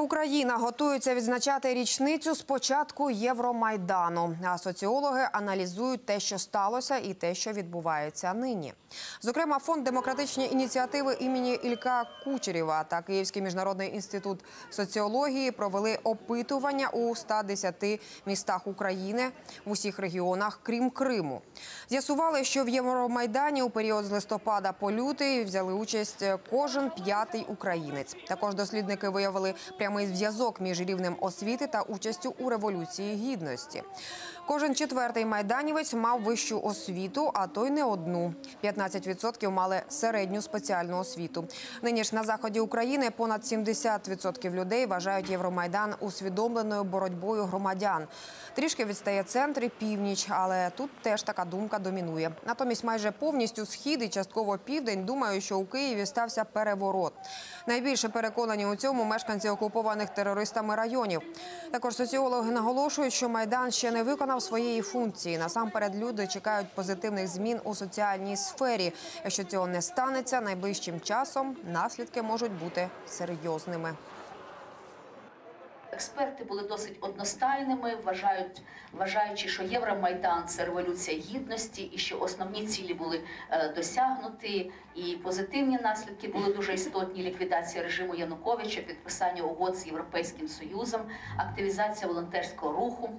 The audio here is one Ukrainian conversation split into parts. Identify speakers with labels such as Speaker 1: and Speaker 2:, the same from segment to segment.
Speaker 1: Україна готується відзначати річницю з початку Євромайдану. А соціологи аналізують те, що сталося, і те, що відбувається нині. Зокрема, фонд демократичні ініціативи імені Ілька Кучерєва та Київський міжнародний інститут соціології провели опитування у 110 містах України в усіх регіонах, крім Криму. З'ясували, що в Євромайдані у період з листопада по лютий взяли участь кожен п'ятий українець. Також дослідники виявили прямий зв'язок між рівнем освіти та участю у революції гідності. Кожен четвертий майданівець мав вищу освіту, а то й не одну. 15% мали середню спеціальну освіту. Нині ж на заході України понад 70% людей вважають Євромайдан усвідомленою боротьбою громадян. Трішки відстає центр і північ, але тут теж така думка домінує. Натомість майже повністю схід і частково південь думають, що у Києві стався переворот. Найбільше переконані у цьому мешканці окупованих терористами районів. Також соціологи наголошують, що майдан ще не виконав своєї функції. Насамперед люди чекають позитивних змін у соціальній сфері. Якщо цього не станеться, найближчим часом наслідки можуть бути серйозними.
Speaker 2: Експерти були досить одностайними, вважають, вважаючи, що Євромайдан це революція гідності, і що основні цілі були е, досягнуті, і позитивні наслідки були дуже істотні: ліквідація режиму Януковича, підписання угод з Європейським Союзом, активізація волонтерського руху.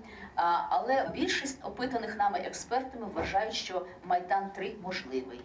Speaker 2: Але більшість опитаних нами експертами вважають, що Майдан 3 можливий.